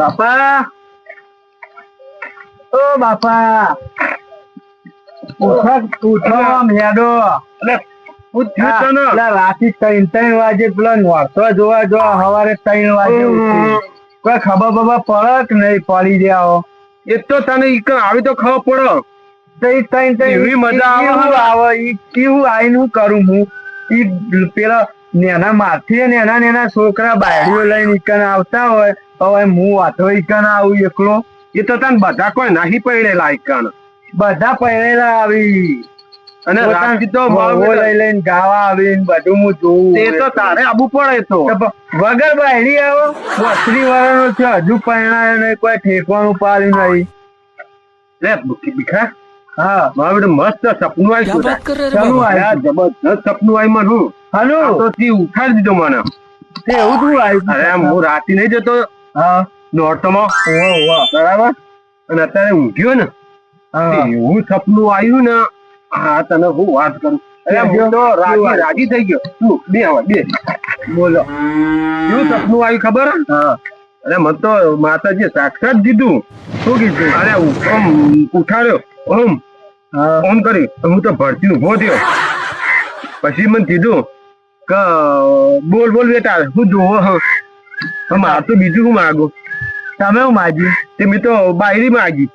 બાપા. ઓ બાપા. ઉઠો ઉઠો આમ હેડો. અલે હું થયું તને પેલા ત્રણ ત્રણ વાગે પેલા નોરતો જોવા જો સવારે ત્રણ વાગે કોઈ ખબર બબર પડે કે નહીં પડી રહ્યા એ તો તને ઈકન આવી તો ખબર પડે. ત્રણ ત્રણ એવી મજા આવે. આવે ઈ કેવું આઈને હું કરું હું? ઈ પેલા નેના માથી નેના નેના છોકરા બાયડીઓ લઈને ઈકન આવતા હોય હવે હું વાતો ઈકણ આવું એકલો? એ તો તને બધા કોઈ નાહી પડેલા ઈકણ બધા પહેરેલા આવી. અને રાખી તો ભાવો લઈ લઈને ગાવા આવીને બધું હું જોઉં. તે તો તારે આબુ પડે તો. વગર બહેરી આવો. બત્રી વાળાનો છે હજુ પહેણાયો નહીં કોઈ ઠેકવાનું પાડ્યું નહીં. લે ભીખા હા. મારા મસ્ત સપનું આવ્યું સપનું આવ્યું જબરદસ્ત સપનું આવ્યું મને હું હલો ઉઠાડી દીધો મને. તે એવું શું આવ્યું રાતે નહીં જતો. હા નોરતોમાં ઓહો, ઓહો. બરાબર? અને અત્યારે ઊંઘ્યો ને? એવું સપનું આવ્યું ને હા તને હું વાત કરું. હું તો રાજી રાજી થઈ ગયો. તું બે હવે બે. બોલો. કેવું સપનું આવ્યું ખબર? હા. અરે મને તો માતાજી સાક્ષાત કીધું. શું કીધું? અરે ઓમ ઉઠાડ્યો. ઓમ. ઓમ કરી હું તો ભરતી ઊભો થયો. પછી મને કીધું કે બોલ બોલ બેટા હું જોવો મારે તો બીજું હું માગો તમે હું માગી તે મેં તો બાયરી માગી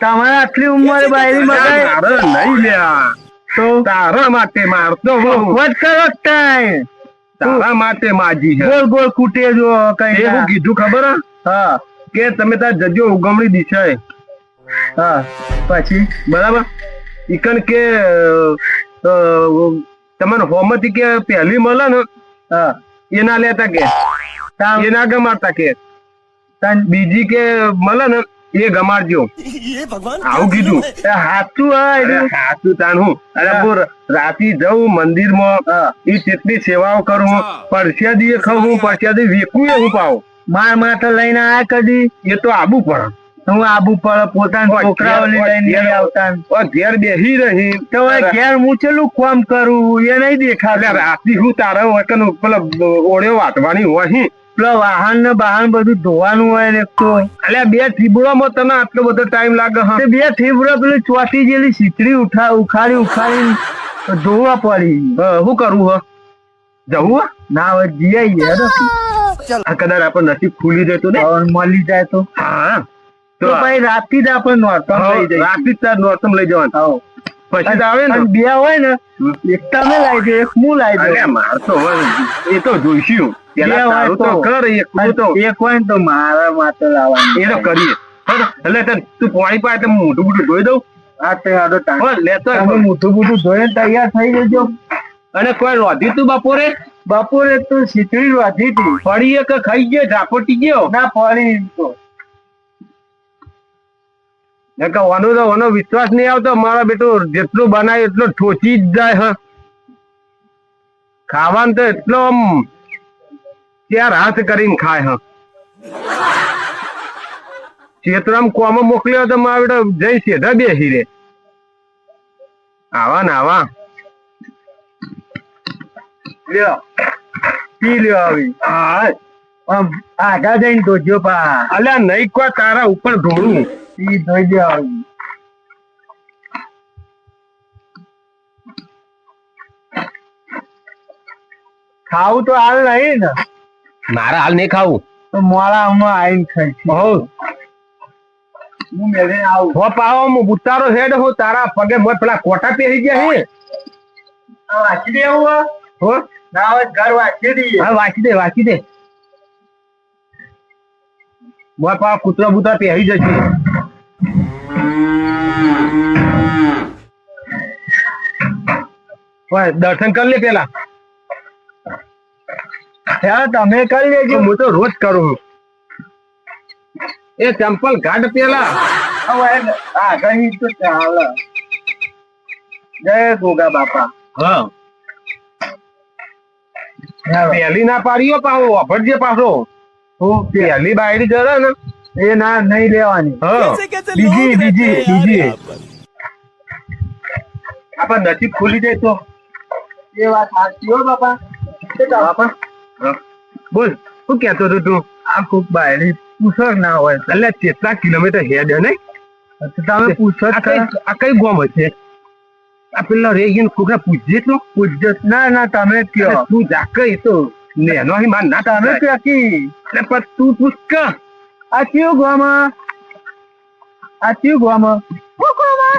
તમારે આટલી ઉંમરે બાયરી મગાય નહીં લ્યા તો તારા માટે મારતો હું વટ કરો ટાઈમ તારા માટે માજી છે ગોળ ગોળ કૂટે જો કઈ એવું કીધું ખબર હે? હા કે તમે તાર જજો ઉગમણી દિશાએ હા પછી બરાબર ઈકન કે તમારે તમને હોમતી કે પહેલી મળે ને હા એના લેતા કે એના ગમાડતા કે બીજી કે મળે ને એ ગમાડજો આવું કીધું સાચું સાચું તાન હું અરે રાતી જઉં મંદિરમાં એ કેટલી સેવાઓ કરું પરસ્યાદી ખાઉં પરસ્યાદી વેકું હું પાઉં માર માથે લઈને આ કદી એ તો આબુ પડે હું આબુ પર પોતાના ઓય, છોકરાઓ ઘેર, ઓય, લઈને નહીં આવતા ઓ, ઘેર બેહી રહી. તો ઘેર હું ચેલું કોમ કરું? એ નહીં દેખાતું. રાતી હું તારા વકન પેલા ઓળ્યો વાટવાની હોય હી. પેલા વાહન ને બહાન બધું ધોવાનું હોય ને તો. એટલે બે ઠીબડામાં તને આટલો બધો ટાઈમ લાગે બે થીબડા પેલી ચોટી જેલી સીતરી ઉઠા ઉખાડી ઉખાડી ધોવા પડી. હા, શું કરવું હ? જવું ના હવે જીઆઈ યાર આ કદાચ આપણે નસીબ ખુલી જતું ને? મળી જાય તો. હા. તો ભાઈ રાતથી જ આપણે નોર્તમ લઈ જઈએ રાતથી જ નોર્તમ લઈ જવાનું. પછી આવે ને. બે હોય ને એક તમે લાવી દે એક હું લાવી દે માર તો એ તો જોઈશું. તો. કર એક તો. એક હોય ને તો મારા માટે લાવવાનું. એ તો કરીએ. એટલે તું પાણી પાય તો મોઢું મોઢું ધોઈ દઉં? આ તે આડો ટાંગ. હો, લેતો. મોઢું મોટું ધોઈને તૈયાર થઈ જજો. અને કોઈ રોધી તું બપોરે? બપોરે તો સીતરી રોધી હતી. પડીએ એક ખાઈ ગયો ઝાપટી ગયો? ના પડી તો. ઓનો તો ઓનો વિશ્વાસ નહીં આવતો. મારા બેટો જેટલું બનાય એટલો ઠોચી જ જાય હ. ખાવાનું તો એટલો આમ ત્યાર હાથ કરીને ખાય હ. ચેતરામ કોમ મોકલ્યો તો મારા બેટો જઈ સીધા બેસી રે. આવા ને આવા. લ્યો. પી લ્યો આવી. હા આમ આગા જઈને ધોજો પા. અલ્યા નહીં કોઈ તારા ઉપર ઢોળું પી ધોઈ દો આવી ખાવું તો હાલ નહીં ને મારા હાલ નહીં ખાવું તો મોડા હમણાં આવીને ખાઈશ હો હું મેળે આવું હો પાવો હું ઉતારો હેડ હું તારા પગે મોય પેલા કોટા પહેરી ગયા હે આ વાંચી દે એવું હો? હો ના હોય ઘર વાંચી દઈએ હા વાંચી દે વાંચી દે મોય પા કૂતરા બુતરા પહેરી જશે ઓય, દર્શન કરી લે પેલા. યાર તમે કરી લેજો હું તો રોજ કરું. એ ચંપલ કાઢ પેલા. હવે આગળ તો ચાલે જય ગોગા બાપા. હા. પેલી ના પાડીઓ પાછો વાપરજે પાછો. પેલી બાયડી જરા ને. એ ના નહીં લેવાની. બીજી બીજી બીજી. આપણ નસીબ ખુલી જાય તો. એ વાત સાચી હો બાપા. બાપા. બોલ શું કેતો હતો તું? આ કોક બાયડી પૂછો ના હોય. એટલે કેટલા કિલોમીટર હેડ નહીં? તમે પૂછો જ આ કઈ ગોમ આ કઈ ગામ હશે? આ પેલા રે ગઈને કોકને પૂછજે તો. પૂછજે. ના ના તમે કયો તું જા કઈ તો નેનો અહીં માર ના તમે તમે કયો કી એટલે પણ તું પૂછ Atiu Guama. Atiu Guama. Ô, Guama.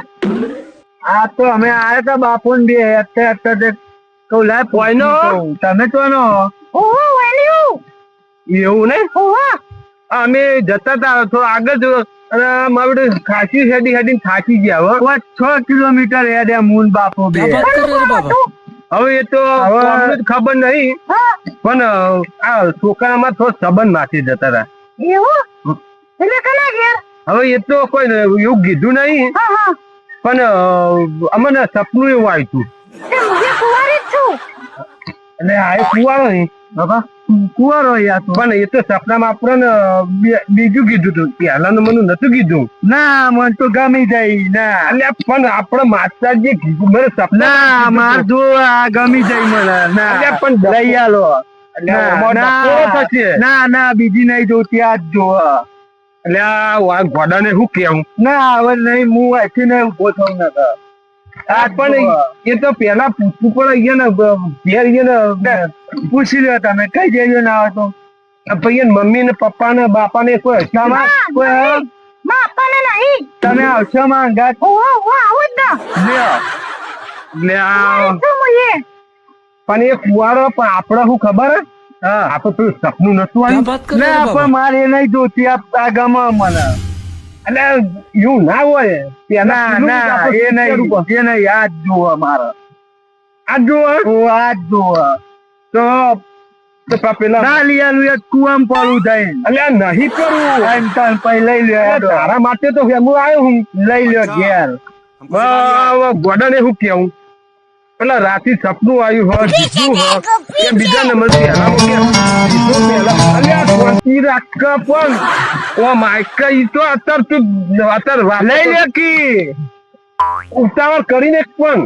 આ તો અમે આયા તા બાપુન બે અત્તે અત્તે તે કઉ લે પોઈનો તમે તો નો ઓહો વેલ્યુ એવું ને ઓહો. અમે જતા તા તો આગળ જો અને મારું ખાસી હેડી હેડી થાકી ગયા હવે છ કિલોમીટર હેડે મૂન બાપો બે. હવે એ તો ખબર નહીં પણ આ છોકરામાં થોડો સંબંધ માથી જતા હતા હવે એ તો કોઈ એવું કીધું નહીં. પણ અમને સપનું એવું આવ્યું એટલે આ કુવારો નહીં બાપા? કુંવરો યાર પણ એ તો સપનામાં આપણને બીજું કીધું હતું પહેલાનું મને નતું કીધું. ના મન તો ગમી જાય ના. એટલે પણ આપણે માતાજી કીધું મને સપના ના માર જો આ ગમી જાય મને ના. પણ આલો. એટલે ના, ના. બીજી નહીં જોતી આ જ જો એટલે આ ગોડા ને શું કેવું ના હવે નહીં હું અહીંથી ને ઊભો થઉં. આ પણ એ તો પેલા પૂછવું પણ અહીંયા ને ઘેર ને પૂછી લ્યો તમે કઈ જજો ના આવતો તો મમ્મી ને પપ્પા ને બાપા ને કોઈ તમાર કોઈ હવે તમે આવશો માં અંગાત ને. એટલે આ પણ એ કુવારો પણ આપડે શું ખબર? આપડે પેલું સપનું નતું આવ્યું પણ મારે નહીં જોતી આ ગમે મને. એટલે એવું ના હોય. ના ના એ નહીં એ નહીં આ જ જોવે મારે આ જ આ જ જોવે તો તારા માટે તો હું હું. લઈ લ્યો ઘેર. ગોડા ને શું કેવું? પેલા રાતે સપનું આવ્યું હોય જીતું હોય બીજા નંબરથી રાખ પણ. ઓ માયકા ઈ તો અત્યારે તું અત્યાર લઈ લ્યો ઉતાવળ કરીને પણ.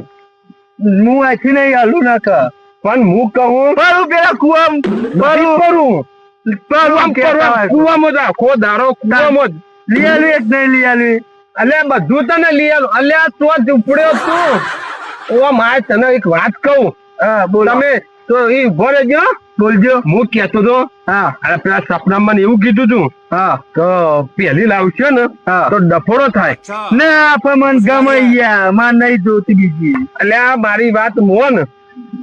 હું અહીંથી નહીં હાલું નાખા પણ હું કહું મારું પેલા કુવામ. મારું કરું. કુવામાં કુવામાં જ આખો દારો કુવામાં જ. લઈ નહીં લઈ અલ્યા બધું તને લઈ આલું અલ્યા તો જ ઉપડ્યો તું. ઓ માય તને એક વાત કહું. હા બોલો. તમે તો એ ઊભો રહેજો. બોલજો. હું કેતો તો હા. અરે પેલા સપનામાં એવું કીધું તું હા. તો પહેલી લાવશે ને તો ડફોડો થાય. ના પણ ગમે યાર માર નહીં જોતી બીજી. એટલે આ મારી વાત મોન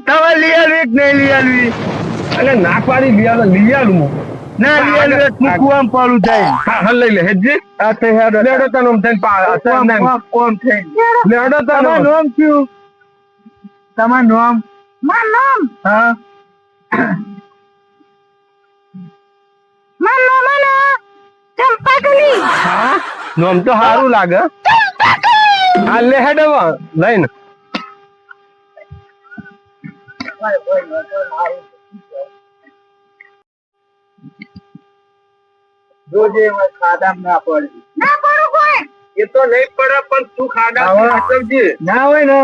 તમે લઈ એક નહીં લઈ આલું એટલે ના પાડી લઈ હું ના લઈ આલું એક પાડું જાય થાય હા હા લઈ લે હેડજે આ તે હેડો. લેડો તનો થઈને પા- કોમ થઈ લેડો તનો નામ શું? તમારું નામ? મારું નામ? હા. મારું નામ ને ચંપાકલી. હા? નામ તો સારું લાગે. હા લે હેડ હવે. લઈને. જોજે ખાડામાં ના પડે. ના પડું કોઈ. એ તો નહીં પડે પણ તું ખાડા. સાચવજે. ના હોય ને.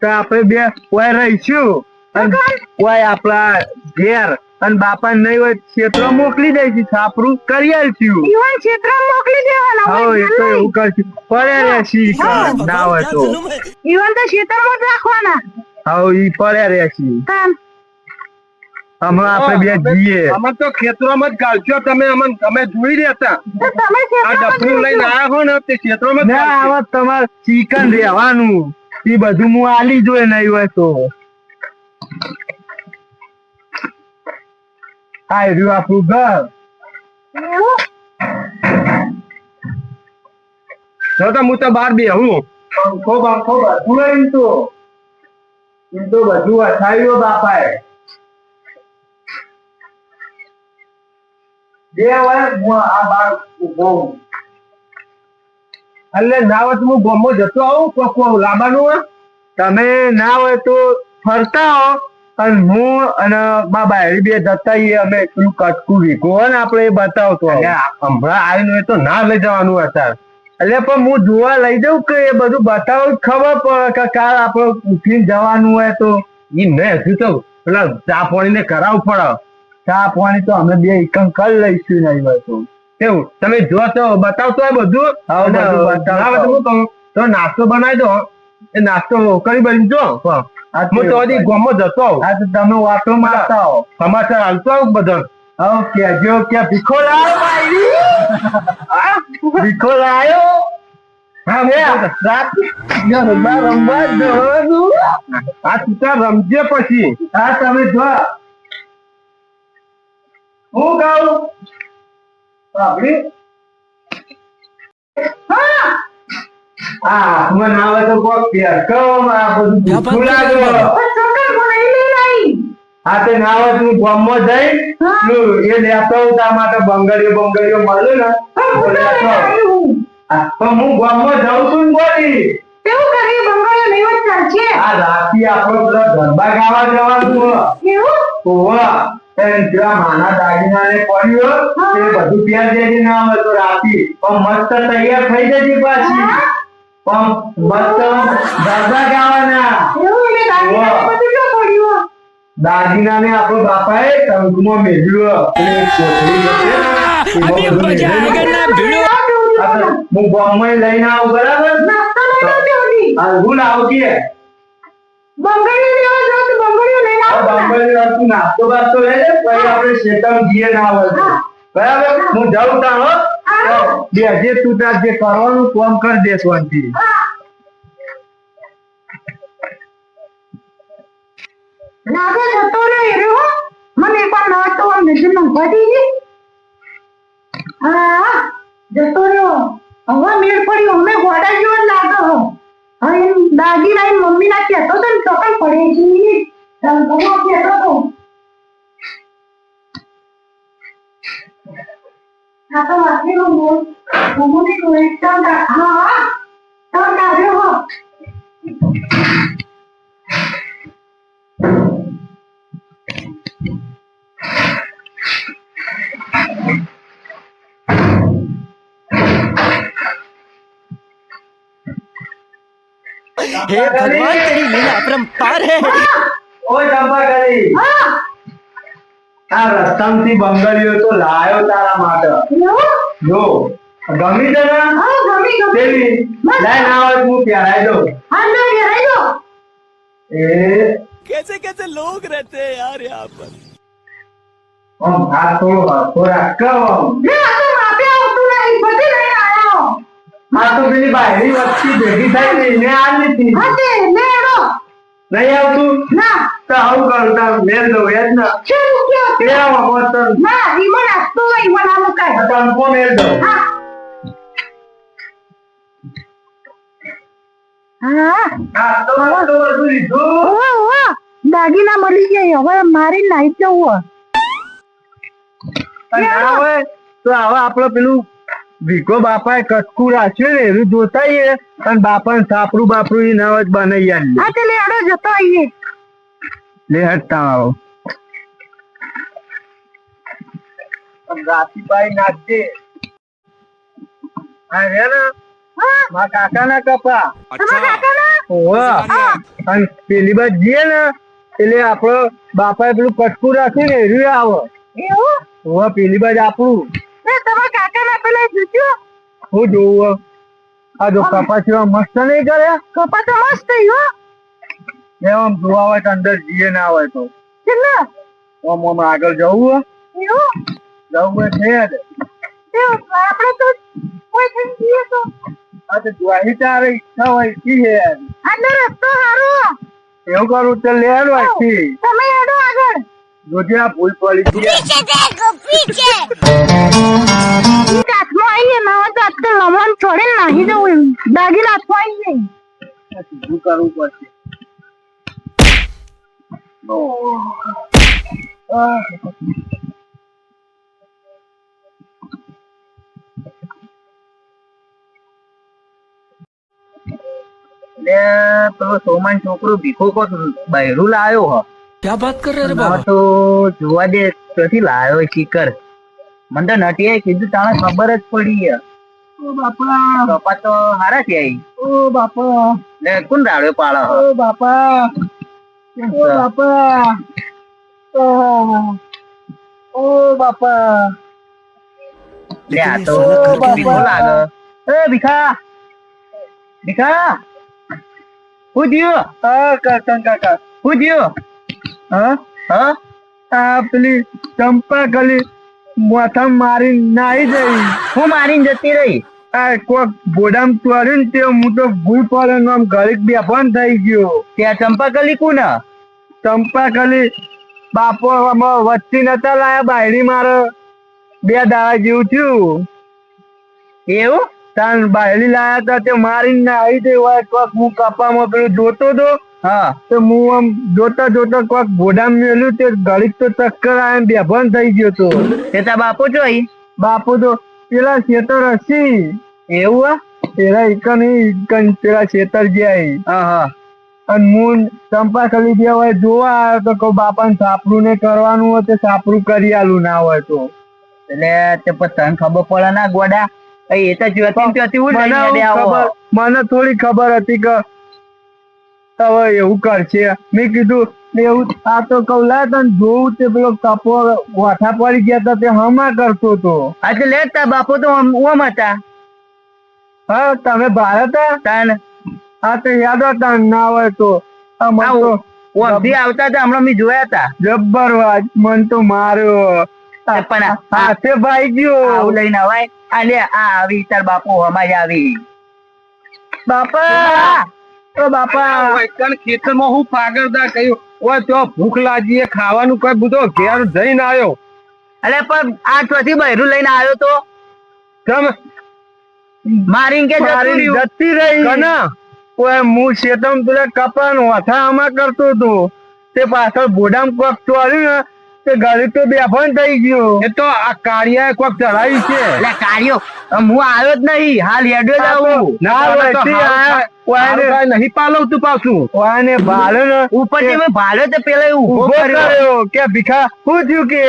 તો આપણે બે ઓય રહીશું. અને ઓય આપણા ઘેર. અને બાપા નહીં હોય ક્ષેત્ર મોકલી દઈશું. છાપરું કરી આલશું. ક્ષેત્ર મોકલી દેવાના હોય એ તો એવું કરશું. પડે રહેશી ના હોય તો. ઈવન તો ક્ષેત્રમાં જ રાખવાના. હા ઈ પડે રહેશી હમણાં આપણે બે જઈએ. અમે તો ખેતરોમાં જ ગાળશો તમે અમને તમે જોઈ રહ્યા હતા તમે આ ડફરું લઈને આવ્યા હો ને તે ખેતરોમાં ના. તમારે ચિકન રહેવાનું. એ બધું હું આલી જોઈ નહીં હોય તો. આ રહ્યું આપણું ઘર. જો તો હું તો બહાર બેહું. પંખો બંખો બધું એમ તો બધું અથાયું બાપાએ બે વાર હું આ બાર ઊભો હું. એટલે ના હોય તો હું ગોમો જતો આવું કોક લાવવાનું હોય. તમે ના હોય તો ફરતા હો. અને હું અને મા બાયડી બે જતા અમે પેલું કટકું વીઘો ને આપણે એ બતાવતો હમણાં આવીને હોય તો ના લઈ જવાનું અત્યારે. એટલે પણ હું જોવા લઈ જાઉં કે એ બધું બતાવું ખબર પડે કે કાલ આપણે ઉઠીને જવાનું હોય તો. એ મેં હજુ તો પેલા ચા પાણી ને કરાવવું પડે. ચા પાણી તો અમે બે એકમ કરી લઈશું નહીં હોય તો. કેવું તમે જો તો બતાવતો હોય બધું. તો. હું કહું તો નાસ્તો બનાવી દો એ નાસ્તો કરી બની જો હું. તો હજી ગોમો જતો તમે વાતો મારતા હો. સમાચાર હાલતો આવું બધા હવે કેજો કે ભીખો લાયો ભીખો લાયો. હા એ રાત ગરબા રમવા જવાનું. આ તું રમજે પછી. હા તમે જો હું કહું? સાંભળી. હા મને આવે તો કોક પેર કહો આ બધું લઈ આવી. હા તે ના હોય તું ગામમાં જઈ હા. તું એ લેતો તાર માટે બંગડીઓ બંગડીઓ મળે ને. પણ તો હું. તો ગામમાં જાઉં છું ને બોલી. કેવું કરી બંગડીઓ નહીં ચાલશે. આ રાતી આપણે પેલા ગરબા ગાવા જવાનું હો. ઓવા એમ માના દાગીના ને પડ્યો તે બધું ત્યાં જઈને ના આવે તો રાતી પણ મસ્ત તૈયાર થઈ જજે પાછી. પણ મસ્ત ગરબા ગાવાના. દાગીના વાહ. બધું ક્યાં પડ્યું? દાગીના ને આપણો બાપાએ ટંકમાં મેળવ્યો. પેલી. હું. બોમ્બે લઈને આવું બરાબર? નાસ્તો લઈ આવજો હજી. આ હું લેવા તો બાંબરી વાળું નાસ્તો બાસ્તો લઈ લે પછી આપણે શેતમ જીએ ના હોય બરાબર? હું. જાઉં તાણ હો. બે જે તું તાર જે કરવાનું કામ કરી દે શાંતિ. હા. જતો રે રે મને એક વાર ના તો નજરમાં પડી હા. જતો રહ્યો. હવે મેળ પડ્યો. અમે ગોડા જેવો લાગો હવે દાદી એમ મમ્મી ના કહેતો તો ને ચોકન પડે છે Dan benar dia tahu. Kata laki umur, umurnya kulitan tak halak. Tak tak dulu. हे भगवान तेरी लीला अपरंपार है ઓ ચંપા કરી હા આ રસ્તામાંથી બંગડીઓ તો લાયો તારા માટે એવું જો ગમી છે ને હા ગમી ગમી દેવી લાઈ ના હોય તો હું પહેરાઈ દઉં હા ના ઘેરાઈ દો એ कैसे कैसे लोग रहते हैं यार यहाँ पर આમ હાથ થોડો હરખો રાખ આમ. લે આ તો માપે આવતું નહીં બધી લઈને આવ્યો આ તો પેલી બાયરી વસ્તી ભેગી થાય ને એને આ નથી હા તે લે એડો નહીં આવતું? ના. તો આવું કરતા મેલ દઉં એ જ ને. છે રૂપિયો એ આવો બોતલ ના ઈમો નાસ્તો હોય ઈમો ના મુકાય ટંકો મેલ દઉં હા. હા. આ તો આ તો બધું લીધું. ઓવા ઓવા દાગીના મળી ગયા હવે મારી નાઈ જવું હોય. તો હવે આપડે પેલું ભીખો બાપાએ કટકું રાખ્યું ને એનું જોતા આઈએ અને બાપાને સાપરું બાપરું એ નવ જ બનાવી આલીએ. હા તે જતો આઈએ. લે હટતા આવો. રાતીભાઈ નાખજે. હા રે ને કપા. અને પેલી જઈએ એટલે આપણો બાપાએ પેલું કટકું રાખ્યું ને એરું આવે. એવું? ઓવા પેલી બાજ આપણું એ તમારા કાકાના પેલા જોજો હું જોઉં આ. જો કપા જેવા મસ્ત નહીં કરે? કપા તો મસ્ત હો. એમ જોવા હોય તો અંદર જીએ ના હોય તો. કેટલા? ઓમ ઓમ આગળ જવું જવું છે જ. તે આપણે તો કોઈ થઈ જઈએ તો. આ તો જોઈ તારે ઈચ્છા હોય ઈ હે અંદર રસ્તો હારો એવું કરું તો લે હેડ વાંચી તમે એડો આગળ. જોજે આ ભૂલ પડી ગઈ ઈ હાથમાં આવીએ ના હોય તો આજકાલ લમણ છોડે નાહી જવું દાગી સોમાન છોકરો ભીખો કો બહેરું લાયો હ? ક્યાં વાત કરે રે બાબા? તો જોવા દે ત્યાંથી લાયો કીકર મને તો નટીએ કીધું તાણે ખબર જ પડી હે. ઓ બાપા કપા તો હારા છે આઈ ઓ બાપા લે કોણ રાડ્યો પાડો ઓ બાપા ઓ બાપા ઓ બાપા લે આ તો સાલા ઘર ક્યાં ભીખો લાગે એ ભીખા ભીખા હું થયું હા કાકા કાકા હું થયું હા હા આ પેલી ચંપા કલી માથા મારી નાઈ જઈ હું મારીને જતી રહી. આ કોક ગોડામ તોડ્યું ને તે હું તો ભૂલ પડે આમ ઘડીક બેભાન થઈ ગયો. ત્યાં ચંપાકલી કોણ ચંપા કલી બાપો વચ્ચે નતા લાયા બાયડી મારે બે દાડા જેવું થયું. એવું? તાન બાયડી લાયા તા તે મારીને આવી જઈ હોય કોક હું કપામાં પેલું જોતો તો હા તો હું આમ જોતા જોતા કોક ગોડામ મેલ્યું તે ગળિત તો ચક્કર આયા બેભાન થઈ ગયો તો. એ તા બાપુ જો બાપુ તો પેલા શેતર હસી. એવું આ? પેલા ઇકન ઇકન પેલા શેતર ગયા હા હા. અને હું ચંપા ખલી બે હોય જોવા આવ્યો તો કહું બાપાને સાપરું ને કરવાનું હોય તો સાપરું કરી આલું ના હોય તો. એટલે તે પછી તને ખબર પડે ના ગોડા? એ તો મને થોડી ખબર હતી કે હવે એવું કરશે મેં કીધું એવું આ તો કઉ લા તને જોવું તે પેલો કપો વાઠા પડી ગયા તા તે હમા કરતો તો. હા તો લે તાર બાપો તો ઓમ હતા. હા તમે ભારત તાન. હા તો યાદ હતા ના હોય તો. ઓમથી આવતા હતા હમણાં મેં જોયા હતા. જબ્બર વાત મન તો માર્યો. પણ હાથે ભાઈ ગયો. આવું લઈને અવાય આ લે આ આવી તાર બાપો હમાય આવી. બાપા! ઓ બાપા ખેતરમાં હું પાગરદા કહ્યું ઓય તો ભૂખ લાગી ખાવાનું કઈ બધો ઘેર જઈને આવ્યો અરે પણ આ ચોથી બહેરું લઈને આવ્યો તો? તમે મારી કે જતું રહી. કના? ઓય હું શેતમ પેલા કપાન વાથા આમાં કરતો હતો. તે પાછળ બોડામ કોક ચોર્યું ને તે ઘડી તો બેફાન થઈ ગયો. એ તો આ કાળિયાએ કોક ચડાવી છે. એટલે કાર્યો હું આવ્યો જ નહીં. હાલ હેડ્યો જ આવું. ના વચ્ચે આ કાંઈ- હારું ઓયને કાંઈ નહીં પાલવતું પાછું. ઓયને ભાળ્યો ને ઉપરથી મેં ભાડ્યો તો પેલા ઊભો કર્યો. કર્યો કે ભીખા શું થયું કે?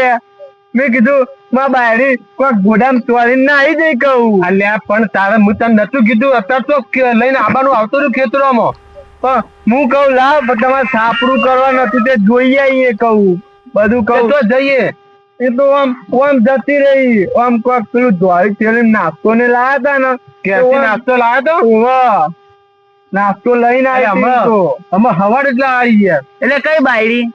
મેં કીધું માં બાયડી કોક બોડામ ચોરીને ના આવી જઈ કહું. અલ્યા પણ તારે હું તને નતું કીધું. અત્યારે તો લઈને આવવાનું આવતું રહ્યું ખેતરોમાં. પણ હું કહું લાવ પણ તમારે સાપડું કરવા નથી તે જોઈ આવીએ કહું. બધું કહું. તો જઈએ. એ તો આમ ઓમ જતી રહી. ઓમ કોક પેલું ધોળી તેલ નાસ્તો ને લાયા તા ને. કેસી નાસ્તો લાયા તો? નાસ્તો લઈને આવી હમણાં અમે હવાર એટલે આવી ગયા. એટલે કઈ બાયડી?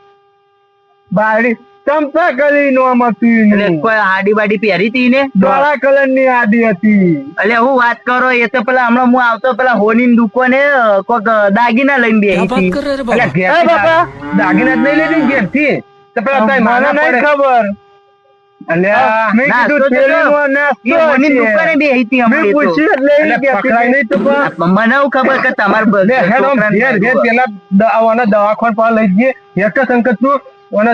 બાયડી? ચમચા કલર નો આમ હતી કોઈ હાડી બાડી પહેરી હતી ને? ધોળા કલરની આડી હતી. એટલે હું વાત કરો એ તો પેલા હમણાં હું આવતો પેલા હોની દુકો ને કોક દાગીના લઈને બેહી દાગીના જ નહીં લેતી ઘેરથી મને નહીં ખબર દવાખાન પાસે લઈ જઈએ. હેઠ સંકટનું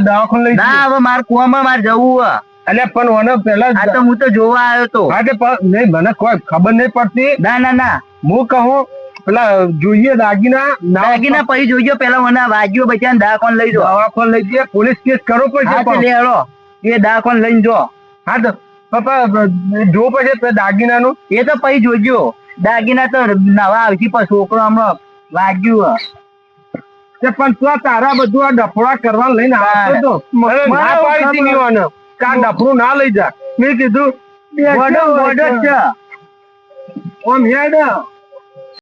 દવાખાન લઈ ના હવે મારે કુવામાં મારે જવું હે. એટલે પણ ઓને પેલા આ તો હું તો જોવા આવ્યો તો. હા તે નહીં મને કોઈ ખબર નહીં પડતી. ના ના ના. હું કહું પેલા જોઈએ દાગીના દાગીના પછી જોઈએ પેલા મને વાગ્યો બચ્યા દાકોન લઈ જો દવાખોન લઈ જઈએ પોલીસ કેસ કરો પડશે. લે એ દાકોન લઈને જો હા તો પપ્પા જો પછી દાગીનાનું. એ તો પછી જોજો. દાગીના તો નવા આવતી પણ છોકરો હમણાં વાગ્યું. પણ તું તારા બધું આ ડફડા કરવા લઈને આવતો તો. મને મને ના પાડી લઈ જા. મેં કીધું ઓમ હેડ.